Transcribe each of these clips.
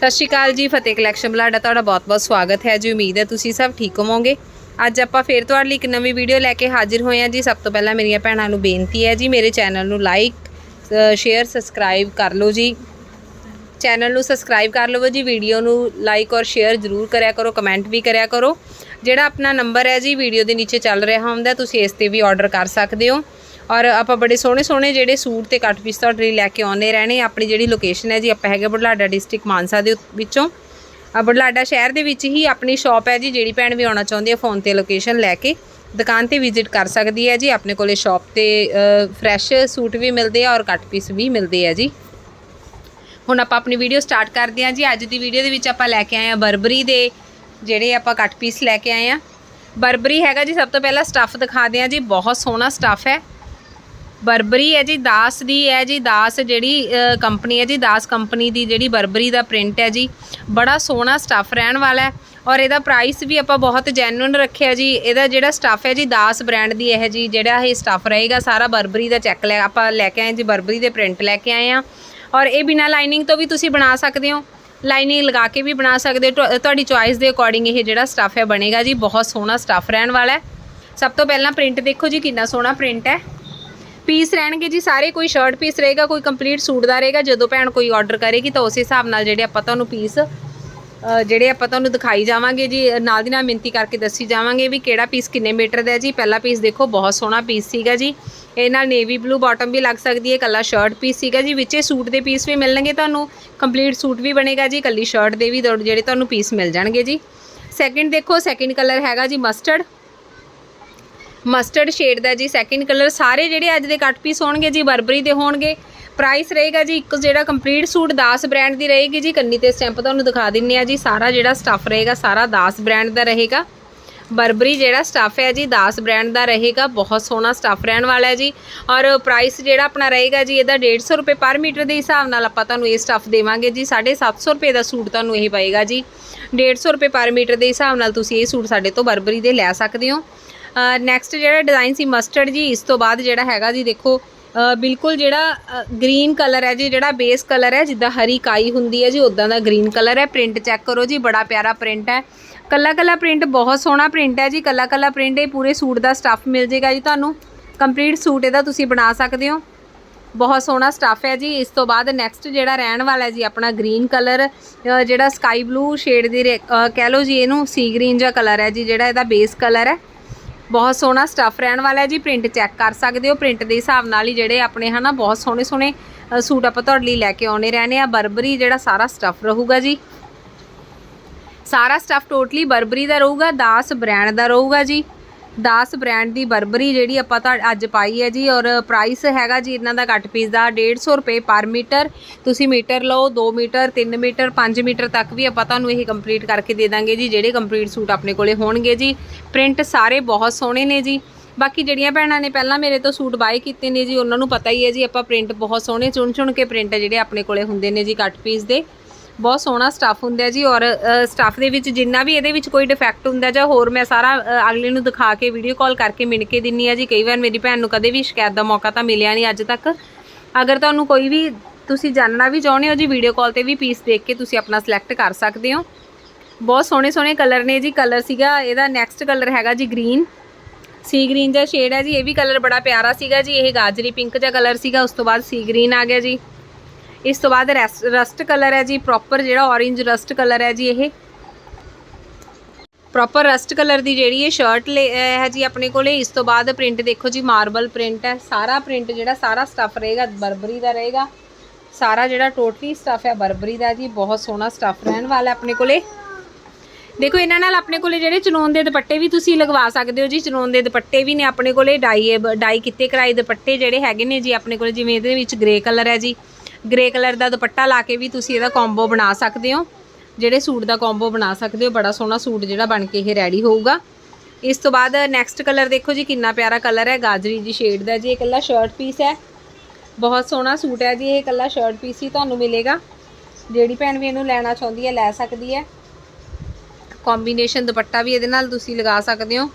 ਸਤਿ ਸ਼੍ਰੀ ਅਕਾਲ ਜੀ, ਫਤਿਹ ਕਲੈਕਸ਼ਨ ਬਲਾਡਾ, ਤੁਹਾਡਾ ਬਹੁਤ-ਬਹੁਤ ਸਵਾਗਤ ਹੈ ਜੀ। ਉਮੀਦ ਹੈ ਤੁਸੀਂ ਸਭ ਠੀਕ ਹੋਵੋਗੇ। ਅੱਜ ਆਪਾਂ ਫੇਰ ਤੁਹਾਡੇ ਲਈ ਇੱਕ ਨਵੀਂ ਵੀਡੀਓ ਲੈ ਕੇ ਹਾਜ਼ਰ ਹੋਏ ਹਾਂ ਜੀ। ਸਭ ਤੋਂ ਪਹਿਲਾਂ ਮੇਰੀਆਂ ਭੈਣਾਂ ਨੂੰ ਬੇਨਤੀ ਹੈ ਜੀ, ਮੇਰੇ ਚੈਨਲ ਨੂੰ ਲਾਈਕ ਸ਼ੇਅਰ ਸਬਸਕ੍ਰਾਈਬ ਕਰ ਲਓ ਜੀ। ਚੈਨਲ ਨੂੰ ਸਬਸਕ੍ਰਾਈਬ ਕਰ ਲਵੋ ਜੀ ਵੀਡੀਓ ਨੂੰ ਲਾਈਕ ਔਰ ਸ਼ੇਅਰ ਜ਼ਰੂਰ ਕਰਿਆ ਕਰੋ ਕਮੈਂਟ ਵੀ ਕਰਿਆ ਕਰੋ। ਜਿਹੜਾ ਆਪਣਾ ਨੰਬਰ ਹੈ ਜੀ ਵੀਡੀਓ ਦੇ ਨੀਚੇ ਚੱਲ ਰਿਹਾ ਹੁੰਦਾ, ਤੁਸੀਂ ਇਸ ਤੇ ਵੀ ਆਰਡਰ ਕਰ ਸਕਦੇ ਹੋ। ਔਰ ਆਪਾਂ ਬੜੇ ਸੋਹਣੇ ਸੋਹਣੇ ਜਿਹੜੇ ਸੂਟ ਤੇ ਕੱਟ ਪੀਸ ਤੁਹਾਡੇ ਲਈ ਲੈ ਕੇ ਆਉਂਦੇ ਰਹਿਣੇ। ਆਪਣੀ ਜਿਹੜੀ ਲੋਕੇਸ਼ਨ ਹੈ ਜੀ, ਆਪਾਂ ਹੈਗੇ ਬੁਢਲਾਡਾ ਡਿਸਟ੍ਰਿਕਟ ਮਾਨਸਾ ਦੇ ਵਿੱਚੋਂ। ਆ ਬੁਢਲਾਡਾ ਸ਼ਹਿਰ ਦੇ ਵਿੱਚ ਹੀ ਆਪਣੀ ਸ਼ਾਪ ਹੈ ਜੀ, ਜਿਹੜੀ ਭੈਣ ਵੀ ਆਉਣਾ ਚਾਹੁੰਦੀ ਹੈ ਫੋਨ ਤੇ ਲੋਕੇਸ਼ਨ ਲੈ ਕੇ। ਦੁਕਾਨ ਤੇ ਵਿਜ਼ਿਟ ਕਰ ਸਕਦੀ ਹੈ ਜੀ, ਆਪਣੇ ਕੋਲੇ ਸ਼ਾਪ ਤੇ ਫਰੈਸ਼ ਸੂਟ ਵੀ ਮਿਲਦੇ ਆ ਔਰ ਕੱਟ ਪੀਸ ਵੀ ਮਿਲਦੇ ਆ ਜੀ। ਹੁਣ ਆਪਾਂ ਆਪਣੀ ਵੀਡੀਓ ਸਟਾਰਟ ਕਰਦੇ ਹਾਂ ਜੀ। ਅੱਜ ਦੀ ਵੀਡੀਓ ਦੇ ਵਿੱਚ ਆਪਾਂ ਲੈ ਕੇ ਆਏ ਆ ਬਰਬਰੀ ਦੇ, ਜਿਹੜੇ ਆਪਾਂ ਕੱਟ ਪੀਸ ਲੈ ਕੇ ਆਏ ਆ ਬਰਬਰੀ ਹੈਗਾ ਜੀ, ਸਭ ਤੋਂ ਪਹਿਲਾਂ ਸਟੱਫ ਦਿਖਾਦੇ ਆ ਜੀ। ਬਹੁਤ ਸੋਹਣਾ ਸਟੱਫ ਹੈ। ਬਰਬਰੀ ਹੈ ਜੀ, ਦਾਸ ਦੀ ਹੈ ਜੀ, ਦਾਸ ਜਿਹੜੀ ਕੰਪਨੀ ਹੈ ਜੀ, ਦਾਸ ਕੰਪਨੀ ਦੀ ਜਿਹੜੀ ਬਰਬਰੀ ਦਾ ਪ੍ਰਿੰਟ ਹੈ ਜੀ। ਬੜਾ ਸੋਹਣਾ ਸਟੱਫ ਰਹਿਣ ਵਾਲਾ ਹੈ। ਔਰ ਇਹਦਾ ਪ੍ਰਾਈਸ ਵੀ ਆਪਾਂ ਬਹੁਤ ਜੈਨੂਇਨ ਰੱਖਿਆ ਜੀ। ਇਹਦਾ ਜਿਹੜਾ ਸਟੱਫ ਹੈ ਜੀ, ਦਾਸ ਬ੍ਰਾਂਡ ਦੀ ਇਹ ਜੀ, ਜਿਹੜਾ ਇਹ ਸਟੱਫ ਰਹੇਗਾ, ਸਾਰਾ ਬਰਬਰੀ ਦਾ ਚੈੱਕ ਲੈ, ਆਪਾਂ ਲੈ ਕੇ ਆਏ ਜੀ, ਬਰਬਰੀ ਦੇ ਪ੍ਰਿੰਟ ਲੈ ਕੇ ਆਏ ਆ ਔਰ ਇਹ ਬਿਨਾ ਲਾਈਨਿੰਗ ਤੋਂ ਵੀ ਤੁਸੀਂ ਬਣਾ ਸਕਦੇ ਹੋ। ਲਾਈਨਿੰਗ ਲਗਾ ਕੇ ਵੀ ਬਣਾ ਸਕਦੇ ਹੋ। ਤੁਹਾਡੀ ਚੁਆਇਸ ਦੇ ਅਕੋਰਡਿੰਗ ਇਹ ਜਿਹੜਾ ਸਟੱਫ ਹੈ ਬਣੇਗਾ ਜੀ। ਬਹੁਤ ਸੋਹਣਾ ਸਟੱਫ ਰਹਿਣ ਵਾਲਾ ਹੈ। ਸਭ ਤੋਂ ਪਹਿਲਾਂ ਪ੍ਰਿੰਟ ਦੇਖੋ ਜੀ, ਕਿੰਨਾ ਸੋਹਣਾ ਪ੍ਰਿੰਟ ਹੈ। ਪੀਸ ਰਹਿਣਗੇ ਜੀ, ਸਾਰੇ ਕੋਈ ਸ਼ਰਟ ਪੀਸ ਰਹੇਗਾ, ਕੋਈ ਕੰਪਲੀਟ ਸੂਟ ਦਾ ਰਹੇਗਾ, ਜਦੋਂ ਭੈਣ ਕੋਈ ਆਰਡਰ ਕਰੇਗੀ ਤਾਂ ਉਸ ਹਿਸਾਬ ਨਾਲ ਜਿਹੜੇ ਆਪਾਂ ਤੁਹਾਨੂੰ ਪੀਸ ਜਿਹੜੇ ਆਪਾਂ ਤੁਹਾਨੂੰ ਦਿਖਾਈ ਜਾਵਾਂਗੇ ਜੀ, ਨਾਲ ਦੀ ਨਾਲ ਮਿੰਤੀ ਕਰਕੇ ਦੱਸੀ ਜਾਵਾਂਗੇ ਵੀ ਕਿਹੜਾ ਪੀਸ ਕਿੰਨੇ ਮੀਟਰ ਦਾ ਹੈ ਜੀ। ਪਹਿਲਾ ਪੀਸ ਦੇਖੋ, ਬਹੁਤ ਸੋਹਣਾ ਪੀਸ ਸੀਗਾ ਜੀ। ਇਹ ਨਾਲ ਨੇਵੀ ਬਲੂ ਬਾਟਮ ਵੀ ਲੱਗ ਸਕਦੀ ਹੈ ਕੱਲਾ ਸ਼ਰਟ ਪੀਸ ਸੀਗਾ ਜੀ, ਵਿੱਚੇ ਸੂਟ ਦੇ ਪੀਸ ਵੀ ਮਿਲਣਗੇ ਤੁਹਾਨੂੰ। ਕੰਪਲੀਟ ਸੂਟ ਵੀ ਬਣੇਗਾ ਜੀ ਕੱਲੀ ਸ਼ਰਟ ਦੇ ਵੀ ਤੁਹਾਡੇ- ਜਿਹੜੇ ਤੁਹਾਨੂੰ ਪੀਸ ਮਿਲ ਜਾਣਗੇ ਜੀ। ਸੈਕਿੰਡ ਦੇਖੋ ਸੈਕਿੰਡ ਕਲਰ ਹੈਗਾ ਜੀ ਮਸਟਰਡ ਮਸਟਰਡ ਸ਼ੇਡ ਦਾ ਜੀ ਸੈਕਿੰਡ ਕਲਰ ਸਾਰੇ ਜਿਹੜੇ ਅੱਜ ਦੇ ਕੱਟ ਪੀਸ ਹੋਣਗੇ ਜੀ ਬਰਬਰੀ ਦੇ ਹੋਣਗੇ। ਪ੍ਰਾਈਸ ਰਹੇਗਾ ਜੀ, ਇੱਕ ਜਿਹੜਾ ਕੰਪਲੀਟ ਸੂਟ ਦਾਸ ਬ੍ਰਾਂਡ ਦੀ ਰਹੇਗੀ ਜੀ, ਕੰਨੀ ਤੇ ਸਟੈਂਪ ਤੁਹਾਨੂੰ ਦਿਖਾ ਦਿੰਨੇ ਆ ਜੀ, ਸਾਰਾ ਜਿਹੜਾ ਸਟੱਫ ਰਹੇਗਾ, ਸਾਰਾ ਦਾਸ ਬ੍ਰਾਂਡ ਦਾ ਰਹੇਗਾ। ਬਰਬਰੀ ਜਿਹੜਾ ਸਟੱਫ ਹੈ ਜੀ, ਦਾਸ ਬ੍ਰਾਂਡ ਦਾ ਰਹੇਗਾ, ਬਹੁਤ ਸੋਹਣਾ ਸਟੱਫ ਰਹਿਣ ਵਾਲਾ ਹੈ ਜੀ। ਔਰ ਪ੍ਰਾਈਸ ਜਿਹੜਾ ਆਪਣਾ ਰਹੇਗਾ ਜੀ, ਇਹਦਾ 150 ਰੁਪਏ ਪਰ ਮੀਟਰ ਦੇ ਹਿਸਾਬ ਨਾਲ ਆਪਾਂ ਤੁਹਾਨੂੰ ਇਹ ਸਟੱਫ ਦੇਵਾਂਗੇ ਜੀ 750 ਰੁਪਏ ਦਾ ਸੂਟ ਤੁਹਾਨੂੰ ਇਹ ਪਏਗਾ ਜੀ। 150 ਰੁਪਏ ਪਰ ਮੀਟਰ ਦੇ ਹਿਸਾਬ ਨਾਲ ਤੁਸੀਂ ਇਹ ਸੂਟ ਸਾਡੇ ਤੋਂ ਬਰਬਰੀ ਦੇ ਲੈ ਸਕਦੇ ਹੋ। ਨੈਕਸਟ ਜਿਹੜਾ ਡਿਜ਼ਾਈਨ ਸੀ ਮਸਟਰਡ ਜੀ, ਇਸ ਤੋਂ ਬਾਅਦ ਜਿਹੜਾ ਹੈਗਾ ਜੀ, ਦੇਖੋ ਬਿਲਕੁਲ ਜਿਹੜਾ ਗ੍ਰੀਨ ਕਲਰ ਹੈ ਜੀ, ਜਿਹੜਾ ਬੇਸ ਕਲਰ ਹੈ, ਜਿੱਦਾਂ ਹਰੀ ਕਾਈ ਹੁੰਦੀ ਹੈ ਜੀ ਉਦਾਂ ਦਾ ਗ੍ਰੀਨ ਕਲਰ ਹੈ। ਪ੍ਰਿੰਟ ਚੈੱਕ ਕਰੋ ਜੀ, ਬੜਾ ਪਿਆਰਾ ਪ੍ਰਿੰਟ ਹੈ। ਕੱਲਾ ਕੱਲਾ ਪ੍ਰਿੰਟ ਬਹੁਤ ਸੋਹਣਾ ਪ੍ਰਿੰਟ ਹੈ ਜੀ ਕੱਲਾ ਕੱਲਾ ਪ੍ਰਿੰਟ ਇਹ ਪੂਰੇ ਸੂਟ ਦਾ ਸਟੱਫ ਮਿਲ ਜੇਗਾ ਜੀ ਤੁਹਾਨੂੰ। ਕੰਪਲੀਟ ਸੂਟ ਇਹਦਾ ਤੁਸੀਂ ਬਣਾ ਸਕਦੇ ਹੋ। ਬਹੁਤ ਸੋਹਣਾ ਸਟੱਫ ਹੈ ਜੀ। ਇਸ ਤੋਂ ਬਾਅਦ ਨੈਕਸਟ ਜਿਹੜਾ ਰਹਿਣ ਵਾਲਾ ਹੈ ਜੀ, ਆਪਣਾ ਗ੍ਰੀਨ ਕਲਰ ਜਿਹੜਾ ਸਕਾਈ ਬਲੂ ਸ਼ੇਡ ਦੀ ਰੇ- ਕਹਿ ਲਓ ਜੀ, ਇਹਨੂੰ ਸੀ ਗ੍ਰੀਨ ਜਿਹਾ ਕਲਰ ਹੈ ਜੀ, ਜਿਹੜਾ ਇਹਦਾ ਬੇਸ ਕਲਰ ਹੈ। ਬਹੁਤ ਸੋਹਣਾ ਸਟੱਫ ਰਹਿਣ ਵਾਲਾ ਹੈ ਜੀ ਪ੍ਰਿੰਟ ਚੈੱਕ ਕਰ ਸਕਦੇ ਹੋ ਪ੍ਰਿੰਟ ਦੇ ਹਿਸਾਬ ਨਾਲ ਹੀ ਜਿਹੜੇ ਆਪਣੇ ਹਨਾ ਬਹੁਤ ਸੋਹਣੇ ਸੋਹਣੇ ਸੂਟ ਆਪਾਂ ਤੁਹਾਡੇ ਲਈ ਲੈ ਕੇ ਆਉਣੇ ਰਹਿਣੇ ਆ। ਬਰਬਰੀ ਜਿਹੜਾ ਸਾਰਾ ਸਟੱਫ ਰਹੂਗਾ ਜੀ। ਸਾਰਾ ਸਟੱਫ ਟੋਟਲੀ ਬਰਬਰੀ ਦਾ ਰਹੂਗਾ, ਦਾਸ ਬ੍ਰਾਂਡ ਦਾ ਰਹੂਗਾ ਜੀ। ਦਾਸ ਬ੍ਰਾਂਡ ਦੀ ਬਰਬਰੀ ਜਿਹੜੀ ਆਪਾਂ ਤਾਂ ਅੱਜ ਪਾਈ ਹੈ ਜੀ ਔਰ ਪ੍ਰਾਈਸ ਹੈਗਾ ਜੀ ਇਹਨਾਂ ਦਾ ਕੱਟ ਪੀਸ ਦਾ 150 ਰੁਪਏ ਪਰ ਮੀਟਰ। ਤੁਸੀਂ ਮੀਟਰ ਲਓ 2 ਮੀਟਰ 3 ਮੀਟਰ 5 ਮੀਟਰ ਤੱਕ ਵੀ ਆਪਾਂ ਤੁਹਾਨੂੰ ਇਹ ਕੰਪਲੀਟ ਕਰਕੇ ਦੇ ਦਾਂਗੇ ਜੀ, ਜਿਹੜੇ ਕੰਪਲੀਟ ਸੂਟ ਆਪਣੇ ਕੋਲੇ ਹੋਣਗੇ ਜੀ। ਪ੍ਰਿੰਟ ਸਾਰੇ ਬਹੁਤ ਸੋਹਣੇ ਨੇ ਜੀ। ਬਾਕੀ ਜਿਹੜੀਆਂ ਭੈਣਾਂ ਨੇ ਪਹਿਲਾਂ ਮੇਰੇ ਤੋਂ ਸੂਟ ਬਾਏ ਕੀਤੇ ਨੇ ਜੀ, ਉਹਨਾਂ ਨੂੰ ਪਤਾ ਹੀ ਹੈ ਜੀ, ਆਪਾਂ ਪ੍ਰਿੰਟ ਬਹੁਤ ਸੋਹਣੇ ਚੁਣ ਚੁਣ ਕੇ ਪ੍ਰਿੰਟ ਜਿਹੜੇ ਆਪਣੇ ਕੋਲੇ ਹੁੰਦੇ ਨੇ ਜੀ ਕੱਟ ਪੀਸ ਦੇ। ਬਹੁਤ ਸੋਹਣਾ ਸਟੱਫ ਹੁੰਦਾ ਜੀ ਔਰ ਸਟੱਫ ਦੇ ਵਿੱਚ ਜਿੰਨਾ ਵੀ ਇਹਦੇ ਵਿੱਚ ਕੋਈ ਡਿਫੈਕਟ ਹੁੰਦਾ ਜਾਂ ਹੋਰ ਮੈਂ ਸਾਰਾ ਅਗਲੇ ਨੂੰ ਦਿਖਾ ਕੇ ਵੀਡੀਓ ਕਾਲ ਕਰਕੇ ਮਿਣ ਕੇ ਦਿੰਨੀ ਆ ਜੀ। ਕਈ ਵਾਰ ਮੇਰੀ ਭੈਣ ਨੂੰ ਕਦੇ ਵੀ ਸ਼ਿਕਾਇਤ ਦਾ ਮੌਕਾ ਤਾਂ ਮਿਲਿਆ ਨਹੀਂ ਅੱਜ ਤੱਕ। ਅਗਰ ਤੁਹਾਨੂੰ ਕੋਈ ਵੀ ਤੁਸੀਂ ਜਾਣਨਾ ਵੀ ਚਾਹੁੰਦੇ ਹੋ ਜੀ ਵੀਡੀਓ ਕਾਲ ਤੇ ਵੀ ਪੀਸ ਦੇਖ ਕੇ ਤੁਸੀਂ ਆਪਣਾ ਸਿਲੈਕਟ ਕਰ ਸਕਦੇ ਹੋ। ਬਹੁਤ ਸੋਹਣੇ ਸੋਹਣੇ ਕਲਰ ਨੇ ਜੀ। ਕਲਰ ਸੀਗਾ, ਇਹਦਾ ਨੈਕਸਟ ਕਲਰ ਹੈਗਾ ਜੀ ਗ੍ਰੀਨ ਸੀ ਗ੍ਰੀਨ ਜਿਹਾ ਸ਼ੇਡ ਹੈ ਜੀ, ਇਹ ਵੀ ਕਲਰ ਬੜਾ ਪਿਆਰਾ ਸੀਗਾ ਜੀ। ਇਹ ਗਾਜਰੀ ਪਿੰਕ ਜਿਹਾ ਕਲਰ ਸੀਗਾ, ਉਸ ਤੋਂ ਬਾਅਦ ਸੀ ਗ੍ਰੀਨ ਆ ਗਿਆ ਜੀ। ਇਸ ਤੋਂ ਬਾਅਦ ਰਸਟ ਕਲਰ ਹੈ ਜੀ ਪ੍ਰੋਪਰ ਜਿਹੜਾ orange ਰਸਟ ਕਲਰ ਹੈ ਜੀ ਇਹ। ਪ੍ਰੋਪਰ ਰਸਟ ਕਲਰ ਦੀ ਜਿਹੜੀ ਇਹ ਸ਼ਰਟ ਹੈ ਜੀ ਆਪਣੇ ਕੋਲੇ, ਇਸ ਤੋਂ ਬਾਅਦ ਪ੍ਰਿੰਟ ਦੇਖੋ ਜੀ ਮਾਰਬਲ ਪ੍ਰਿੰਟ ਹੈ। ਸਾਰਾ ਪ੍ਰਿੰਟ ਜਿਹੜਾ, ਸਾਰਾ ਸਟੱਫ ਰਹੇਗਾ, ਬਰਬਰੀ ਦਾ ਰਹੇਗਾ। ਸਾਰਾ ਜਿਹੜਾ ਟੋਟਲੀ ਸਟੱਫ ਹੈ, ਬਰਬਰੀ ਦਾ ਜੀ, ਬਹੁਤ ਸੋਹਣਾ ਸਟੱਫ ਰਹਿਣ ਵਾਲਾ ਆਪਣੇ ਕੋਲੇ। ਦੇਖੋ, ਇਹਨਾਂ ਨਾਲ ਆਪਣੇ ਕੋਲੇ ਜਿਹੜੇ ਚਨੋਨ ਦੇ ਦੁਪੱਟੇ ਵੀ ਤੁਸੀਂ ਲਗਵਾ ਸਕਦੇ ਹੋ ਜੀ। ਚਨੋਨ ਦੇ ਦੁਪੱਟੇ ਵੀ ਨੇ ਆਪਣੇ ਕੋਲੇ, ਡਾਈ ਡਾਈ ਕੀਤੇ ਕਰਾਈ ਦੁਪੱਟੇ ਜਿਹੜੇ ਹੈਗੇ ਨੇ ਜੀ ਆਪਣੇ ਕੋਲੇ, ਜਿਵੇਂ ਇਹਦੇ ਵਿੱਚ ਗ੍ਰੇ ਕਲਰ ਹੈ ਜੀ। ਗ੍ਰੇ ਕਲਰ ਦਾ ਦੁਪੱਟਾ ਲਾ ਕੇ ਵੀ ਤੁਸੀਂ ਇਹਦਾ ਕੰਬੋ ਬਣਾ ਸਕਦੇ ਹੋ। ਜਿਹੜੇ ਸੂਟ ਦਾ ਕੰਬੋ ਬਣਾ ਸਕਦੇ ਹੋ, ਬੜਾ ਸੋਹਣਾ ਸੂਟ ਜਿਹੜਾ ਬਣ ਕੇ ਇਹ ਰੈਡੀ ਹੋਊਗਾ। ਇਸ ਤੋਂ ਬਾਅਦ ਨੈਕਸਟ ਕਲਰ ਦੇਖੋ ਜੀ, ਕਿੰਨਾ ਪਿਆਰਾ ਕਲਰ ਹੈ। ਗਾਜਰੀ ਜੀ ਸ਼ੇਡ ਦਾ ਜੀ, ਇਹ ਇਕੱਲਾ ਸ਼ਰਟ ਪੀਸ ਹੈ। ਬਹੁਤ ਸੋਹਣਾ ਸੂਟ ਹੈ ਜੀ, ਇਹ ਇਕੱਲਾ ਸ਼ਰਟ ਪੀਸ ਹੀ ਤੁਹਾਨੂੰ ਮਿਲੇਗਾ। ਜਿਹੜੀ ਭੈਣ ਵੀ ਇਹਨੂੰ ਲੈਣਾ ਚਾਹੁੰਦੀ ਹੈ, ਲੈ ਸਕਦੀ ਹੈ। ਕੰਬੀਨੇਸ਼ਨ ਦੁਪੱਟਾ ਵੀ ਇਹਦੇ ਨਾਲ ਤੁਸੀਂ ਲਗਾ ਸਕਦੇ ਹੋ।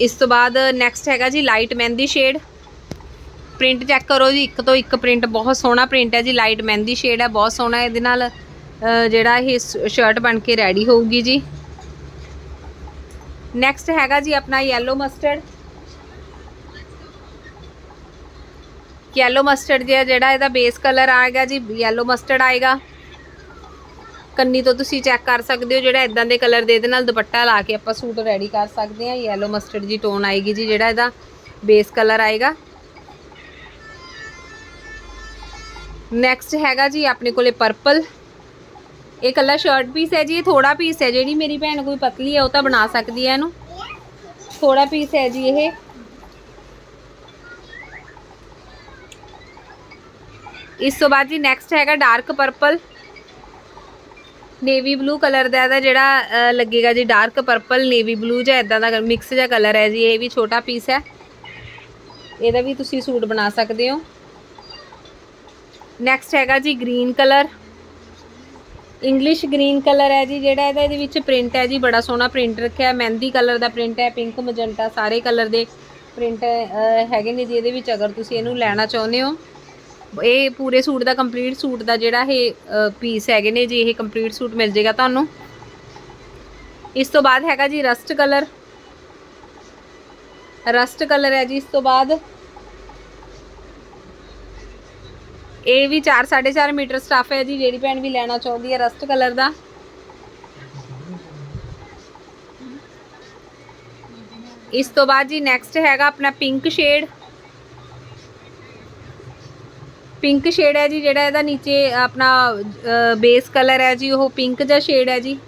ਇਸ ਤੋਂ ਬਾਅਦ ਨੈਕਸਟ ਹੈਗਾ ਜੀ light mehndi shade print check ਕਰੋ ਜੀ, ਇੱਕ ਤੋਂ ਇੱਕ ਪ੍ਰਿੰਟ ਬਹੁਤ ਸੋਹਣਾ ਪ੍ਰਿੰਟ ਹੈ ਜੀ ਲਾਈਟ ਮਹਿੰਦੀ ਸ਼ੇਡ ਹੈ, ਬਹੁਤ ਸੋਹਣਾ ਇਹਦੇ ਨਾਲ ਜਿਹੜਾ ਇਹ ਸ਼ਰਟ ਬਣ ਕੇ ਰੈਡੀ ਹੋਊਗੀ ਜੀ। ਨੈਕਸਟ ਹੈਗਾ ਜੀ ਆਪਣਾ ਯੈਲੋ ਮਸਟਰਡ ਯੈਲੋ ਮਸਟਰਡ ਜਿਹਾ ਜਿਹੜਾ ਇਹਦਾ ਬੇਸ ਕਲਰ ਆਏਗਾ ਜੀ ਯੈਲੋ ਮਸਟਰਡ ਆਏਗਾ। ਕੰਨੀ ਤੋਂ ਤੁਸੀਂ ਚੈੱਕ ਕਰ ਸਕਦੇ ਹੋ, ਜਿਹੜਾ ਇਦਾਂ ਦੇ ਕਲਰ ਦੇ ਇਹਦੇ ਨਾਲ ਦੁਪੱਟਾ ਲਾ ਕੇ ਆਪਾਂ ਸੂਟ ਰੈਡੀ ਕਰ ਸਕਦੇ ਹਾਂ। ਯੈਲੋ ਮਸਟਰਡ ਜੀ ਟੋਨ ਆਏਗੀ ਜੀ, ਜਿਹੜਾ ਇਹਦਾ ਬੇਸ ਕਲਰ ਆਏਗਾ। ਨੈਕਸਟ ਹੈਗਾ ਜੀ ਆਪਣੇ ਕੋਲੇ ਪਰਪਲ ਇਹ ਕੱਲਾ ਸ਼ਰਟ ਪੀਸ ਹੈ ਜੀ, ਇਹ ਥੋੜਾ ਪੀਸ ਹੈ, ਜਿਹੜੀ ਮੇਰੀ ਭੈਣ ਕੋਈ ਪਤਲੀ ਹੈ, ਉਹ ਤਾਂ ਬਣਾ ਸਕਦੀ ਹੈ ਇਹਨੂੰ। ਥੋੜਾ ਪੀਸ ਹੈ ਜੀ ਇਹ। ਇਸ ਤੋਂ ਬਾਅਦ ਜੀ ਨੈਕਸਟ ਹੈਗਾ dark purple navy blue colour ਦਾ ਇਹਦਾ ਜਿਹੜਾ ਲੱਗੇਗਾ ਜੀ ਡਾਰਕ ਪਰਪਲ ਨੇਵੀ ਬਲੂ ਜਾਂ ਇਦਾਂ ਦਾ ਮਿਕਸ ਜਿਹਾ ਕਲਰ ਹੈ ਜੀ, ਇਹ ਵੀ ਛੋਟਾ ਪੀਸ ਹੈ। ਇਹਦਾ ਵੀ ਤੁਸੀਂ ਸੂਟ ਬਣਾ ਸਕਦੇ ਹੋ। ਨੈਕਸਟ ਹੈਗਾ ਜੀ green colour English green colour ਹੈ ਜੀ, ਜਿਹੜਾ ਇਹਦਾ ਇਹਦੇ ਵਿੱਚ ਪ੍ਰਿੰਟ ਹੈ ਜੀ, ਬੜਾ ਸੋਹਣਾ ਪ੍ਰਿੰਟ ਰੱਖਿਆ ਮਹਿੰਦੀ ਕਲਰ ਦਾ ਪ੍ਰਿੰਟ ਹੈ ਪਿੰਕ ਮਜੰਟਾ ਸਾਰੇ ਕਲਰ ਦੇ ਪ੍ਰਿੰਟ ਹੈਗੇ ਨੇ ਜੀ ਇਹਦੇ ਵਿੱਚ, ਅਗਰ ਤੁਸੀਂ ਇਹਨੂੰ ਲੈਣਾ ਚਾਹੁੰਦੇ ਹੋ। ਇਹ ਪੂਰੇ ਸੂਟ ਦਾ ਕੰਪਲੀਟ ਸੂਟ ਦਾ ਜਿਹੜਾ ਇਹ ਪੀਸ ਹੈਗੇ ਨੇ ਜੀ, ਇਹ ਕੰਪਲੀਟ ਸੂਟ ਮਿਲ ਜੇਗਾ ਤੁਹਾਨੂੰ। ਇਸ ਤੋਂ ਬਾਅਦ ਹੈਗਾ ਜੀ ਰਸਟ ਕਲਰ ਰਸਟ ਕਲਰ ਹੈ ਜੀ, ਇਸ ਤੋਂ ਬਾਅਦ ਇਹ ਵੀ 4 4.5 ਮੀਟਰ ਸਟਫ ਹੈ ਜੀ, ਜਿਹੜੀ ਭੈਣ ਵੀ ਲੈਣਾ ਚਾਹੁੰਦੀ ਹੈ ਰਸਟ ਕਲਰ ਦਾ। ਇਸ ਤੋਂ ਬਾਅਦ ਜੀ ਨੈਕਸਟ ਹੈਗਾ ਆਪਣਾ ਪਿੰਕ ਸ਼ੇਡ ਪਿੰਕ ਸ਼ੇਡ ਹੈ ਜੀ, ਜਿਹੜਾ ਇਹਦਾ ਨੀਚੇ ਆਪਣਾ ਬੇਸ ਕਲਰ ਹੈ ਜੀ, ਉਹ ਪਿੰਕ ਜਿਹਾ ਸ਼ੇਡ ਹੈ ਜੀ।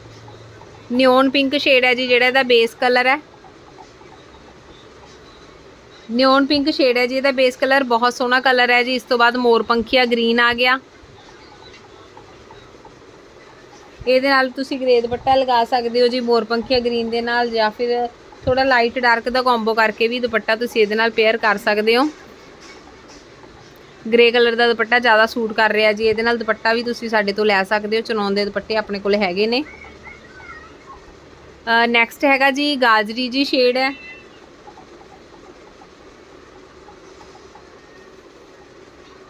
ਨਿਓਨ ਪਿੰਕ ਸ਼ੇਡ ਹੈ ਜੀ, ਜਿਹੜਾ ਇਹਦਾ ਬੇਸ ਕਲਰ ਹੈ। ਨਿਓਨ ਪਿੰਕ ਸ਼ੇਡ ਹੈ ਜੀ, ਇਹਦਾ ਬੇਸ ਕਲਰ ਬਹੁਤ ਸੋਹਣਾ ਕਲਰ ਹੈ ਜੀ। ਇਸ ਤੋਂ ਬਾਅਦ ਮੋਰ ਪੰਖੀਆ ਗ੍ਰੀਨ ਆ ਗਿਆ। ਇਹਦੇ ਨਾਲ ਤੁਸੀਂ ਗ੍ਰੇ ਦੁਪੱਟਾ ਲਗਾ ਸਕਦੇ ਹੋ ਜੀ, ਮੋਰ ਪੰਖੀਆ ਗ੍ਰੀਨ ਦੇ ਨਾਲ, ਜਾਂ ਫਿਰ ਥੋੜਾ ਲਾਈਟ ਡਾਰਕ ਦਾ ਕੰਬੋ ਕਰਕੇ ਵੀ ਦੁਪੱਟਾ ਤੁਸੀਂ ਇਹਦੇ ਨਾਲ ਪੇਅਰ ਕਰ ਸਕਦੇ ਹੋ। ਗ੍ਰੇ ਕਲਰ ਦਾ ਦੁਪੱਟਾ ਜ਼ਿਆਦਾ ਸੂਟ ਕਰ ਰਿਹਾ ਜੀ, ਇਹਦੇ ਨਾਲ ਦੁਪੱਟਾ ਵੀ ਤੁਸੀਂ ਸਾਡੇ ਤੋਂ ਲੈ ਸਕਦੇ ਹੋ ਚਨੌਨ ਦੇ ਦੁਪੱਟੇ ਆਪਣੇ ਕੋਲ ਹੈਗੇ ਨੇ। ਨੈਕਸਟ ਹੈਗਾ ਜੀ, ਗਾਜਰੀ ਜੀ ਸ਼ੇਡ ਹੈ।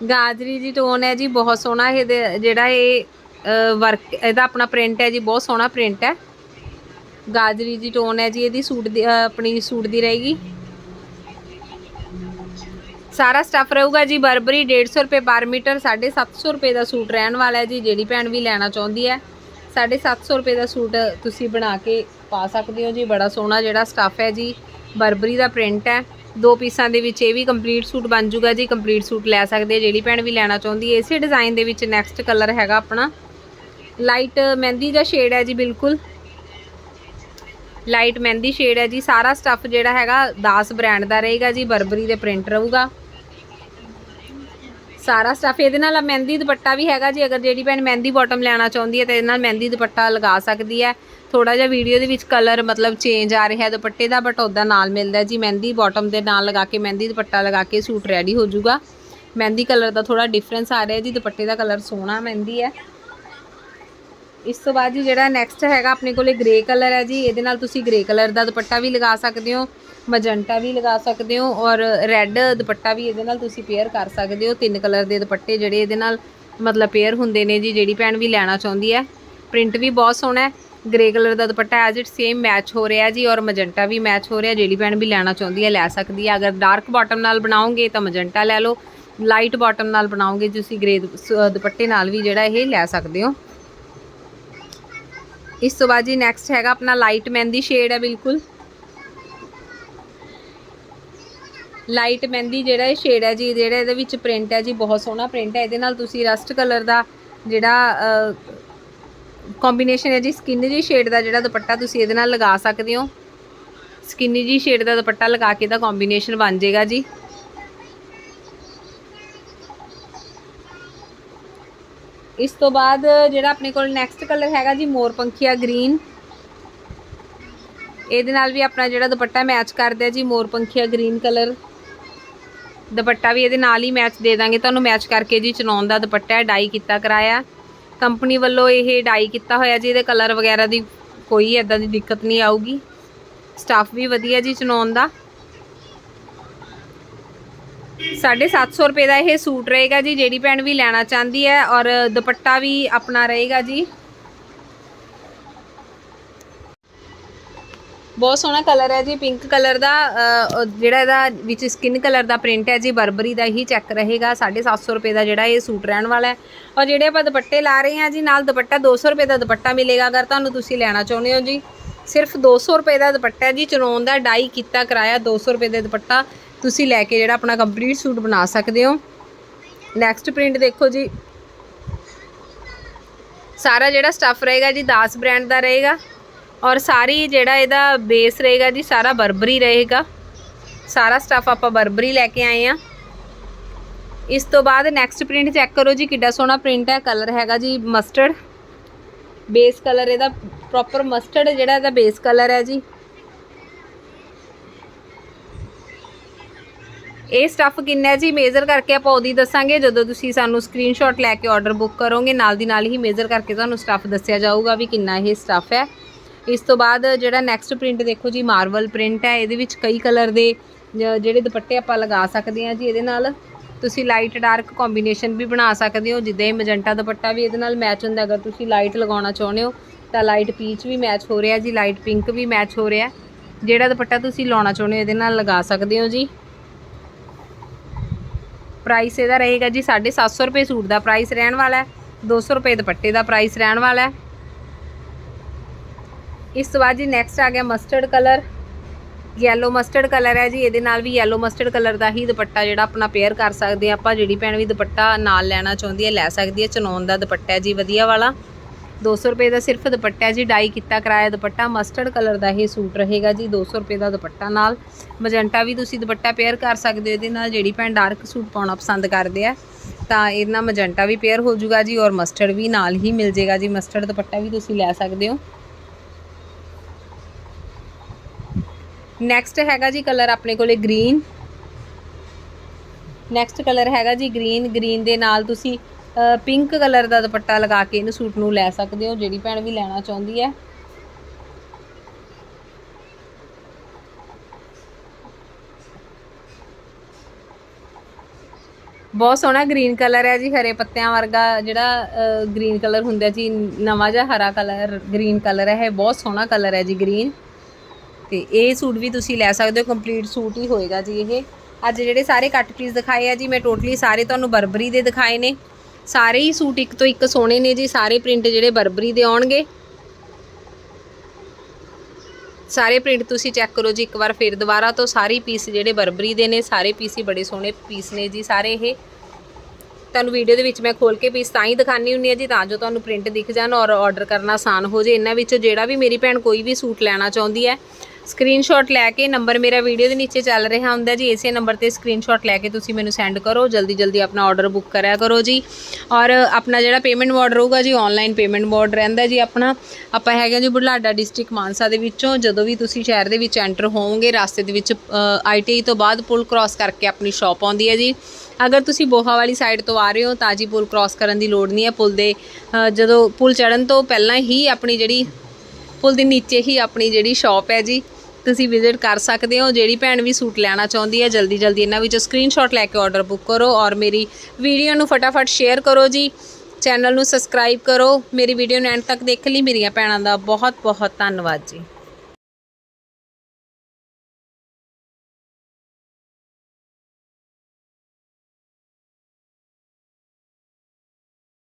ਗਾਜਰੀ ਜੀ ਟੋਨ ਹੈ ਜੀ, ਬਹੁਤ ਸੋਹਣਾ ਇਹਦੇ, ਜਿਹੜਾ ਇਹ ਵਰਕ ਇਹਦਾ ਆਪਣਾ ਪ੍ਰਿੰਟ ਹੈ ਜੀ, ਬਹੁਤ ਸੋਹਣਾ ਪ੍ਰਿੰਟ ਹੈ। ਗਾਜਰੀ ਜੀ ਟੋਨ ਹੈ ਜੀ, ਇਹਦੀ ਸੂਟ ਦੀ ਆਪਣੀ ਸੂਟ ਦੀ ਰਹੇਗੀ। ਸਾਰਾ ਸਟਫ ਰਹੂਗਾ ਜੀ, ਬਰਬਰੀ 150 ਰੁਪਏ ਪਰ ਮੀਟਰ 750 ਰੁਪਏ ਦਾ ਸੂਟ ਰਹਿਣ ਵਾਲਾ ਹੈ ਜੀ, ਜਿਹੜੀ ਭੈਣ ਵੀ ਲੈਣਾ ਚਾਹੁੰਦੀ ਹੈ। 750 ਰੁਪਏ ਦਾ ਸੂਟ ਤੁਸੀਂ ਬਣਾ ਕੇ ਪਾ ਸਕਦੇ ਹੋ ਜੀ, ਬੜਾ ਸੋਹਣਾ ਜਿਹੜਾ ਸਟਫ ਹੈ ਜੀ, ਬਰਬਰੀ ਦਾ ਪ੍ਰਿੰਟ ਹੈ। ਦੋ ਪੀਸਾਂ ਦੇ ਵਿੱਚ ਇਹ ਵੀ ਕੰਪਲੀਟ ਸੂਟ ਬਣ ਜੂਗਾ ਜੀ ਕੰਪਲੀਟ ਸੂਟ ਲੈ ਸਕਦੇ ਆ, ਜਿਹੜੀ ਭੈਣ ਵੀ ਲੈਣਾ ਚਾਹੁੰਦੀ ਹੈ। ਇਸੇ ਡਿਜ਼ਾਈਨ ਦੇ ਵਿੱਚ ਨੈਕਸਟ ਕਲਰ ਹੈਗਾ ਆਪਣਾ। ਲਾਈਟ ਮਹਿੰਦੀ ਦਾ ਸ਼ੇਡ ਹੈ ਜੀ, ਬਿਲਕੁਲ। ਲਾਈਟ ਮਹਿੰਦੀ ਸ਼ੇਡ ਹੈ ਜੀ, ਸਾਰਾ ਸਟੱਫ ਜਿਹੜਾ ਹੈਗਾ ਦਾਸ ਬ੍ਰਾਂਡ ਦਾ ਰਹੇਗਾ ਜੀ, ਬਰਬਰੀ ਦੇ ਪ੍ਰਿੰਟ ਰਹੂਗਾ। ਸਾਰਾ ਸਟੱਫ ਇਹਦੇ ਨਾਲ ਮਹਿੰਦੀ ਦੁਪੱਟਾ ਵੀ ਹੈਗਾ ਜੀ, ਅਗਰ ਜਿਹੜੀ ਭੈਣ ਮਹਿੰਦੀ ਬਾਟਮ ਲੈਣਾ ਚਾਹੁੰਦੀ ਹੈ ਤੇ ਇਹਦੇ ਨਾਲ ਮਹਿੰਦੀ ਦੁਪੱਟਾ ਲਗਾ ਸਕਦੀ ਹੈ। ਥੋੜਾ ਜਿਹਾ ਵੀਡੀਓ ਦੇ ਵਿੱਚ ਕਲਰ ਮਤਲਬ ਚੇਂਜ ਆ ਰਿਹਾ ਦੁਪੱਟੇ ਦਾ ਬਟ ਉਹਦਾ ਨਾਲ ਮਿਲਦਾ ਜੀ, ਮਹਿੰਦੀ ਬਾਟਮ ਦੇ ਨਾਲ ਲਗਾ ਕੇ, ਮਹਿੰਦੀ ਦੁਪੱਟਾ ਲਗਾ ਕੇ ਸੂਟ ਰੈਡੀ ਹੋ ਜਾਊਗਾ। ਮਹਿੰਦੀ ਕਲਰ ਦਾ ਥੋੜਾ ਡਿਫਰੈਂਸ ਆ ਰਿਹਾ ਜੀ, ਦੁਪੱਟੇ ਦਾ ਕਲਰ ਸੋਹਣਾ ਮਹਿੰਦੀ ਹੈ। ਇਸ ਤੋਂ ਬਾਅਦ ਜੀ ਜਿਹੜਾ ਨੈਕਸਟ ਹੈਗਾ, ਆਪਣੇ ਕੋਲੇ ਗ੍ਰੇ ਕਲਰ ਹੈ ਜੀ, ਇਹਦੇ ਨਾਲ ਤੁਸੀਂ ਗ੍ਰੇ ਕਲਰ ਦਾ ਦੁਪੱਟਾ ਵੀ ਲਗਾ ਸਕਦੇ ਹੋ। ਮਜੰਟਾ ਵੀ ਲਗਾ ਸਕਦੇ ਹੋ ਔਰ ਰੈੱਡ ਦੁਪੱਟਾ ਵੀ ਇਹਦੇ ਨਾਲ ਤੁਸੀਂ ਪੇਅਰ ਕਰ ਸਕਦੇ ਹੋ। ਤਿੰਨ ਕਲਰ ਦੇ ਦੁਪੱਟੇ ਜਿਹੜੇ ਇਹਦੇ ਨਾਲ ਮਤਲਬ ਪੇਅਰ ਹੁੰਦੇ ਨੇ ਜੀ, ਜਿਹੜੀ ਭੈਣ ਵੀ ਲੈਣਾ ਚਾਹੁੰਦੀ ਹੈ। ਪ੍ਰਿੰਟ ਵੀ ਬਹੁਤ ਸੋਹਣਾ ਹੈ। Grey colour the dupatta as it same match ਹੋ ਰਿਹਾ ਜੀ ਔਰ ਮਜੰਟਾ ਵੀ ਮੈਚ ਹੋ ਰਿਹਾ। ਜਿਹੜੀ ਭੈਣ ਵੀ ਲੈਣਾ ਚਾਹੁੰਦੀ ਹੈ, ਲੈ ਸਕਦੀ ਹੈ। ਅਗਰ ਡਾਰਕ ਬਾਟਮ ਨਾਲ ਬਣਾਓਗੇ ਤਾਂ ਮਜੰਟਾ ਲੈ ਲਓ। ਲਾਈਟ ਬਾਟਮ ਨਾਲ ਬਣਾਓਗੇ, ਤੁਸੀਂ ਗ੍ਰੇ ਦੁਪੱਟੇ ਨਾਲ ਵੀ ਜਿਹੜਾ ਇਹ ਲੈ ਸਕਦੇ ਹੋ। ਇਸ ਤੋਂ ਬਾਅਦ ਜੀ ਨੈਕਸਟ ਹੈਗਾ ਆਪਣਾ ਲਾਈਟ ਮਹਿੰਦੀ ਸ਼ੇਡ ਹੈ ਬਿਲਕੁਲ। ਲਾਈਟ ਮਹਿੰਦੀ ਜਿਹੜਾ ਇਹ ਸ਼ੇਡ ਹੈ ਜੀ, ਜਿਹੜਾ ਇਹਦੇ ਵਿੱਚ ਪ੍ਰਿੰਟ ਹੈ ਜੀ, ਬਹੁਤ ਸੋਹਣਾ ਪ੍ਰਿੰਟ ਹੈ। ਇਹਦੇ ਨਾਲ ਤੁਸੀਂ ਰਸਟ ਕਲਰ ਦਾ ਜਿਹੜਾ ਕੰਬੀਨੇਸ਼ਨ ਹੈ ਜੀ ਸਕਿਨ ਜੀ ਸ਼ੇਡ ਦਾ ਜਿਹੜਾ ਦੁਪੱਟਾ ਤੁਸੀਂ ਇਹਦੇ ਨਾਲ ਲਗਾ ਸਕਦੇ ਹੋ। ਸਕਿਨੀ ਜੀ ਸ਼ੇਡ ਦਾ ਦੁਪੱਟਾ ਲਗਾ ਕੇ ਦਾ ਕੰਬੀਨੇਸ਼ਨ ਬਣ ਜਾਏਗਾ ਜੀ। ਇਸ ਤੋਂ ਬਾਅਦ ਜਿਹੜਾ ਆਪਣੇ ਕੋਲ ਨੈਕਸਟ ਕਲਰ ਹੈਗਾ ਜੀ, ਮੋਰ ਪੰਖੀਆ ਗ੍ਰੀਨ ਇਹਦੇ ਨਾਲ ਵੀ ਆਪਣਾ ਜਿਹੜਾ ਦੁਪੱਟਾ ਮੈਚ ਕਰਦਾ ਜੀ, ਮੋਰ ਪੰਖੀਆ ਗ੍ਰੀਨ ਕਲਰ ਦੁਪੱਟਾ ਵੀ ਇਹਦੇ ਨਾਲ ਹੀ ਮੈਚ ਦੇ ਦਾਂਗੇ। ਤੁਹਾਨੂੰ ਮੈਚ ਕਰਕੇ ਜੀ ਚਨੌਨ ਦਾ ਦੁਪੱਟਾ ਹੈ ਡਾਈ ਕੀਤਾ, ਕਰਾਇਆ। ਕੰਪਨੀ ਵੱਲੋਂ ਇਹ ਡਾਈ ਕੀਤਾ ਹੋਇਆ ਜੀ, ਇਹਦੇ ਕਲਰ ਵਗੈਰਾ ਦੀ ਕੋਈ ਐਦਾਂ ਦੀ ਦਿੱਕਤ ਨਹੀਂ ਆਊਗੀ। ਸਟਾਫ ਵੀ ਵਧੀਆ ਜੀ ਚਨੌਨ ਦਾ। 750 ਰੁਪਏ ਦਾ ਇਹ ਸੂਟ ਰਹੇਗਾ ਜੀ, ਜਿਹੜੀ ਭੈਣ ਵੀ ਲੈਣਾ ਚਾਹੁੰਦੀ ਹੈ ਔਰ ਦੁਪੱਟਾ ਵੀ ਆਪਣਾ ਰਹੇਗਾ ਜੀ। ਬਹੁਤ ਸੋਹਣਾ ਕਲਰ ਹੈ ਜੀ ਪਿੰਕ ਕਲਰ ਦਾ ਜਿਹੜਾ ਇਹਦਾ ਵਿੱਚ ਸਕਿਨ ਕਲਰ ਦਾ ਪ੍ਰਿੰਟ ਹੈ ਜੀ, ਬਰਬਰੀ ਦਾ ਹੀ ਚੈੱਕ ਰਹੇਗਾ 750 ਰੁਪਏ ਦਾ ਜਿਹੜਾ ਇਹ ਸੂਟ ਰਹਿਣ ਵਾਲਾ ਹੈ। ਔਰ ਜਿਹੜੇ ਆਪਾਂ ਦੁਪੱਟੇ ਲਾ ਰਹੇ ਹਾਂ ਜੀ, ਨਾਲ ਦੁਪੱਟਾ 200 ਰੁਪਏ ਦਾ ਦੁਪੱਟਾ ਮਿਲੇਗਾ, ਅਗਰ ਤੁਹਾਨੂੰ ਤੁਸੀਂ ਲੈਣਾ ਚਾਹੁੰਦੇ ਹੋ ਜੀ। ਸਿਰਫ 200 ਰੁਪਏ ਦਾ ਦੁਪੱਟਾ ਹੈ ਜੀ, ਚਨੋਨ ਦਾ ਡਾਈ ਕੀਤਾ ਕਰਾਇਆ 200 ਰੁਪਏ ਦਾ ਦੁਪੱਟਾ ਤੁਸੀਂ ਲੈ ਕੇ ਜਿਹੜਾ ਆਪਣਾ ਕੰਪਲੀਟ ਸੂਟ ਬਣਾ ਸਕਦੇ ਹੋ। ਨੈਕਸਟ ਪ੍ਰਿੰਟ ਦੇਖੋ ਜੀ। ਸਾਰਾ ਜਿਹੜਾ ਸਟੱਫ ਰਹੇਗਾ ਜੀ, ਦਾਸ ਬ੍ਰਾਂਡ ਦਾ ਰਹੇਗਾ। ਔਰ ਸਾਰੀ ਜਿਹੜਾ ਇਹਦਾ ਬੇਸ ਰਹੇਗਾ ਜੀ, ਸਾਰਾ ਬਰਬਰੀ ਰਹੇਗਾ। ਸਾਰਾ ਸਟੱਫ ਆਪਾਂ ਬਰਬਰੀ ਲੈ ਕੇ ਆਏ ਆ। ਇਸ ਤੋਂ ਬਾਅਦ ਨੈਕਸਟ ਪ੍ਰਿੰਟ ਚੈੱਕ ਕਰੋ ਜੀ, ਕਿੱਡਾ ਸੋਹਣਾ ਪ੍ਰਿੰਟ ਹੈ ਕਲਰ ਹੈਗਾ ਜੀ ਮਸਟਰਡ ਬੇਸ ਕਲਰ ਇਹਦਾ ਪ੍ਰੋਪਰ ਮਸਟਰਡ ਜਿਹੜਾ ਇਹਦਾ ਬੇਸ ਕਲਰ ਹੈ ਜੀ। ਇਹ ਸਟੱਫ ਕਿੰਨਾ ਜੀ ਮੇਜ਼ਰ ਕਰਕੇ ਆਪਾਂ ਉਹਦੀ ਦੱਸਾਂਗੇ। ਜਦੋਂ ਤੁਸੀਂ ਸਾਨੂੰ ਸਕਰੀਨਸ਼ਾਟ ਲੈ ਕੇ ਆਰਡਰ ਬੁੱਕ ਕਰੋਗੇ, ਨਾਲ ਦੀ ਨਾਲ ਹੀ ਮੇਜ਼ਰ ਕਰਕੇ ਤੁਹਾਨੂੰ ਸਟੱਫ ਦੱਸਿਆ ਜਾਊਗਾ ਵੀ ਕਿੰਨਾ ਇਹ ਸਟੱਫ ਹੈ। ਇਸ ਤੋਂ ਬਾਅਦ ਜਿਹੜਾ ਨੈਕਸਟ ਪ੍ਰਿੰਟ ਦੇਖੋ ਜੀ ਮਾਰਵਲ ਪ੍ਰਿੰਟ ਹੈ, ਇਹਦੇ ਵਿੱਚ ਕਈ ਕਲਰ ਦੇ ਜਿਹੜੇ ਦੁਪੱਟੇ ਆਪਾਂ ਲਗਾ ਸਕਦੇ ਹਾਂ ਜੀ, ਇਹਦੇ ਨਾਲ ਤੁਸੀਂ ਲਾਈਟ ਡਾਰਕ ਕੰਬੀਨੇਸ਼ਨ ਵੀ ਬਣਾ ਸਕਦੇ ਹੋ, ਜਿੱਦਾਂ ਇਹ ਮਜੰਟਾ ਦੁਪੱਟਾ ਵੀ ਇਹਦੇ ਨਾਲ ਮੈਚ ਹੁੰਦਾ, ਅਗਰ ਤੁਸੀਂ ਲਾਈਟ ਲਗਾਉਣਾ ਚਾਹੁੰਦੇ ਹੋ, ਤਾਂ ਲਾਈਟ ਪੀਚ ਵੀ ਮੈਚ ਹੋ ਰਿਹਾ ਜੀ ਲਾਈਟ ਪਿੰਕ ਵੀ ਮੈਚ ਹੋ ਰਿਹਾ। ਜਿਹੜਾ ਦੁਪੱਟਾ ਤੁਸੀਂ ਲਾਉਣਾ ਚਾਹੁੰਦੇ ਹੋ, ਇਹਦੇ ਨਾਲ ਲਗਾ ਸਕਦੇ ਹੋ ਜੀ। ਪ੍ਰਾਈਸ ਇਹਦਾ ਰਹੇਗਾ ਜੀ 750 ਰੁਪਏ ਸੂਟ ਦਾ ਪ੍ਰਾਈਸ ਰਹਿਣ ਵਾਲਾ ਹੈ 200 ਰੁਪਏ ਦੁਪੱਟੇ ਦਾ ਪ੍ਰਾਈਸ ਰਹਿਣ ਵਾਲਾ ਹੈ। ਇਸ ਤੋਂ ਬਾਅਦ ਜੀ ਨੈਕਸਟ ਆ ਗਿਆ mustard colour yellow mustard colour ਹੈ ਜੀ, ਇਹਦੇ ਨਾਲ ਵੀ ਯੈਲੋ ਮਸਟਰਡ ਕਲਰ ਦਾ ਹੀ ਦੁਪੱਟਾ ਜਿਹੜਾ ਆਪਣਾ ਪੇਅਰ ਕਰ ਸਕਦੇ ਆ ਆਪਾਂ, ਜਿਹੜੀ ਭੈਣ ਵੀ ਦੁਪੱਟਾ ਨਾਲ ਲੈਣਾ ਚਾਹੁੰਦੀ ਹੈ, ਲੈ ਸਕਦੀ ਹੈ ਚਨੌਨ ਦਾ ਦੁਪੱਟਾ ਹੈ ਜੀ, ਵਧੀਆ ਵਾਲਾ। 200 ਰੁਪਏ ਦਾ ਸਿਰਫ ਦੁਪੱਟਾ ਹੈ ਜੀ, ਡਾਈ ਕੀਤਾ ਕਰਾਇਆ ਦੁਪੱਟਾ ਮਸਟਰਡ ਕਲਰ ਦਾ ਇਹ ਸੂਟ ਰਹੇਗਾ ਜੀ 200 ਰੁਪਏ ਦਾ ਦੁਪੱਟਾ ਨਾਲ। ਮਜੰਟਾ ਵੀ ਤੁਸੀਂ ਦੁਪੱਟਾ ਪੇਅਰ ਕਰ ਸਕਦੇ ਹੋ, ਇਹਦੇ ਨਾਲ ਜਿਹੜੀ ਭੈਣ ਡਾਰਕ ਸੂਟ ਪਾਉਣਾ ਪਸੰਦ ਕਰਦੇ ਆ, ਤਾਂ ਇਹਦੇ ਨਾਲ ਮਜੰਟਾ ਵੀ ਪੇਅਰ ਹੋ ਜਾਊਗਾ ਜੀ, ਔਰ ਮਸਟਰਡ ਵੀ ਨਾਲ ਹੀ ਮਿਲ ਜੇਗਾ ਜੀ ਮਸਟਰਡ ਦੁਪੱਟਾ ਵੀ ਤੁਸੀਂ ਲੈ ਸਕਦੇ ਹੋ। ਨੈਕਸਟ ਹੈਗਾ ਜੀ ਕਲਰ ਆਪਣੇ ਕੋਲੇ ਗ੍ਰੀਨ ਨੈਕਸਟ ਕਲਰ ਹੈਗਾ ਜੀ ਗ੍ਰੀਨ ਗ੍ਰੀਨ ਦੇ ਨਾਲ ਤੁਸੀਂ ਪਿੰਕ ਕਲਰ ਦਾ ਦੁਪੱਟਾ ਲਗਾ ਕੇ ਇਹਨੂੰ ਸੂਟ ਨੂੰ ਲੈ ਸਕਦੇ ਹੋ, ਜਿਹੜੀ ਭੈਣ ਵੀ ਲੈਣਾ ਚਾਹੁੰਦੀ ਹੈ। ਬਹੁਤ ਸੋਹਣਾ ਗ੍ਰੀਨ ਕਲਰ ਹੈ ਜੀ, ਹਰੇ ਪੱਤਿਆਂ ਵਰਗਾ ਜਿਹੜਾ ਗ੍ਰੀਨ ਕਲਰ ਹੁੰਦਾ ਜੀ, ਨਵਾਂ ਜਿਹਾ ਹਰਾ ਕਲਰ ਗ੍ਰੀਨ ਕਲਰ ਹੈ, ਇਹ ਬਹੁਤ ਸੋਹਣਾ ਕਲਰ ਹੈ ਜੀ ਗ੍ਰੀਨ ਤੇ ਇਹ ਸੂਟ ਵੀ ਤੁਸੀਂ ਲੈ ਸਕਦੇ ਹੋ ਕੰਪਲੀਟ ਸੂਟ ਹੀ ਹੋਏਗਾ ਜੀ ਇਹ। ਅੱਜ ਜਿਹੜੇ ਸਾਰੇ ਕੱਟ ਪੀਸ ਦਿਖਾਏ ਆ ਜੀ, ਮੈਂ ਟੋਟਲੀ ਸਾਰੇ ਤੁਹਾਨੂੰ ਬਰਬਰੀ ਦੇ ਦਿਖਾਏ ਨੇ। ਸਾਰੇ ਹੀ ਸੂਟ ਇੱਕ ਤੋਂ ਇੱਕ ਸੋਹਣੇ ਨੇ ਜੀ, ਸਾਰੇ ਪ੍ਰਿੰਟ ਜਿਹੜੇ ਬਰਬਰੀ ਦੇ ਆਉਣਗੇ। ਸਾਰੇ ਪ੍ਰਿੰਟ ਤੁਸੀਂ ਚੈੱਕ ਕਰੋ ਜੀ, ਇੱਕ ਵਾਰ ਫਿਰ ਦੁਬਾਰਾ ਤੋਂ ਸਾਰੇ ਪੀਸ ਜਿਹੜੇ ਬਰਬਰੀ ਦੇ ਨੇ, ਸਾਰੇ ਪੀਸ ਹੀ ਬੜੇ ਸੋਹਣੇ ਪੀਸ ਨੇ ਜੀ ਸਾਰੇ ਇਹ। ਤੁਹਾਨੂੰ ਵੀਡੀਓ ਦੇ ਵਿੱਚ ਮੈਂ ਖੋਲ ਕੇ ਪੀਸ ਤਾਂ ਹੀ ਦਿਖਾਣੀ ਹੁੰਦੀ ਹੈ ਜੀ, ਤਾਂ ਜੋ ਤੁਹਾਨੂੰ ਪ੍ਰਿੰਟ ਦਿਖ ਜਾਣ ਔਰ ਆਰਡਰ ਕਰਨਾ ਆਸਾਨ ਹੋ ਜੇ। ਇਹਨਾਂ ਵਿੱਚੋਂ ਜਿਹੜਾ ਵੀ ਮੇਰੀ ਭੈਣ ਕੋਈ ਵੀ ਸੂਟ ਲੈਣਾ ਚਾਹੁੰਦੀ ਹੈ ਸਕਰੀਨਸ਼ਾਟ ਲੈ ਕੇ ਨੰਬਰ ਮੇਰਾ ਵੀਡੀਓ ਦੇ ਨੀਚੇ ਚੱਲ ਰਿਹਾ ਹੁੰਦਾ ਜੀ, ਇਸੇ ਨੰਬਰ ਤੇ ਸਕਰੀਨਸ਼ਾਟ ਲੈ ਕੇ ਤੁਸੀਂ ਮੈਨੂੰ ਸੈਂਡ ਕਰੋ, ਜਲਦੀ ਜਲਦੀ ਆਪਣਾ ਆਰਡਰ ਬੁੱਕ ਕਰਿਆ ਕਰੋ ਜੀ। ਔਰ ਆਪਣਾ ਜਿਹੜਾ ਪੇਮੈਂਟ ਮੋਡ ਰਹੂਗਾ ਜੀ ਆਨਲਾਈਨ ਪੇਮੈਂਟ ਮੋਡ ਰਹਿੰਦਾ ਜੀ ਆਪਣਾ। ਆਪਾਂ ਹੈਗਾ ਜੀ ਬੁਢਲਾਡਾ ਡਿਸਟ੍ਰਿਕਟ ਮਾਨਸਾ ਦੇ ਵਿੱਚੋਂ, ਜਦੋਂ ਵੀ ਤੁਸੀਂ ਸ਼ਹਿਰ ਦੇ ਵਿੱਚ ਐਂਟਰ ਹੋਵੋਗੇ, ਰਸਤੇ ਦੇ ਵਿੱਚ ਆਈਟੀਆਈ ਤੋਂ ਬਾਅਦ ਪੁਲ ਕ੍ਰਾਸ ਕਰਕੇ ਆਪਣੀ ਸ਼ਾਪ ਆਉਂਦੀ ਹੈ ਜੀ। ਅਗਰ ਤੁਸੀਂ ਬੋਹਾ ਵਾਲੀ ਸਾਈਡ ਤੋਂ ਆ ਰਹੇ ਹੋ, ਤਾਂ ਜੀ ਪੁਲ ਕ੍ਰਾਸ ਕਰਨ ਦੀ ਲੋੜ ਨਹੀਂ ਹੈ। ਪੁਲ ਦੇ ਜਦੋਂ ਪੁਲ ਚੜਨ ਤੋਂ ਪਹਿਲਾਂ ਹੀ ਆਪਣੀ ਜਿਹੜੀ, ਪੁਲ ਦੇ ਨੀਚੇ ਹੀ ਆਪਣੀ ਜਿਹੜੀ ਸ਼ਾਪ ਹੈ ਜੀ। ਤੁਸੀਂ ਵਿਜ਼ਿਟ ਕਰ ਸਕਦੇ ਹੋ, ਜਿਹੜੀ ਭੈਣ ਵੀ ਸੂਟ ਲੈਣਾ ਚਾਹੁੰਦੀ ਹੈ, ਜਲਦੀ ਜਲਦੀ ਇਹਨਾਂ ਵਿੱਚੋਂ ਸਕਰੀਨਸ਼ਾਟ ਲੈ ਕੇ ਆਰਡਰ ਬੁੱਕ ਕਰੋ ਔਰ ਮੇਰੀ ਵੀਡੀਓ ਨੂੰ ਫਟਾਫਟ ਸ਼ੇਅਰ ਕਰੋ ਜੀ। ਚੈਨਲ ਨੂੰ ਸਬਸਕ੍ਰਾਈਬ ਕਰੋ। ਮੇਰੀ ਵੀਡੀਓ ਨੂੰ ਐਂਡ ਤੱਕ ਦੇਖਣ ਲਈ। ਮੇਰੀਆਂ ਭੈਣਾਂ ਦਾ ਬਹੁਤ ਬਹੁਤ ਧੰਨਵਾਦ ਜੀ।